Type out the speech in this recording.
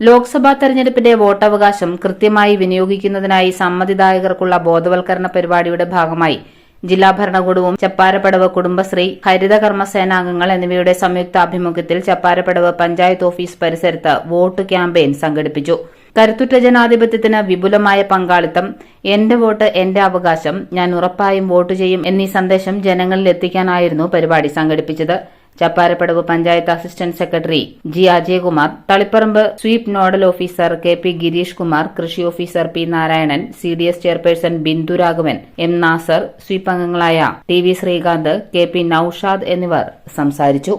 ലോക്സഭാ തെരഞ്ഞെടുപ്പിന്റെ വോട്ടവകാശം കൃത്യമായി വിനിയോഗിക്കുന്നതിനായി സമ്മതിദായകർക്കുള്ള ബോധവൽക്കരണ പരിപാടിയുടെ ഭാഗമായി ജില്ലാ ഭരണകൂടവും ചപ്പാരപ്പടവ് കുടുംബശ്രീ ഹരിതകർമ്മ സേനാംഗങ്ങൾ എന്നിവയുടെ സംയുക്താഭിമുഖ്യത്തിൽ ചപ്പാരപ്പടവ് പഞ്ചായത്ത് ഓഫീസ് പരിസരത്ത് വോട്ട് ക്യാമ്പയിൻ സംഘടിപ്പിച്ചു. കരുത്തുറ്റ ജനാധിപത്യത്തിന് വിപുലമായ പങ്കാളിത്തം എന്റെ വോട്ട് എന്റെ അവകാശം ഞാൻ ഉറപ്പായും വോട്ട് ചെയ്യും എന്നീ സന്ദേശം ജനങ്ങളിൽ എത്തിക്കാനായിരുന്നു പരിപാടി സംഘടിപ്പിച്ചത്. Chapparappadavu panchayat assistant secretary G Ajayakumar Taliparamba SVEEP nodal officer K P Girish Kumar കൃഷി officer P Narayanan C D S chairperson Bindu Raghavan M Nasar SVEEP അംഗങ്ങളായ T V Sreekanth K P Noushad എന്നിവർ സംസാരിച്ചു.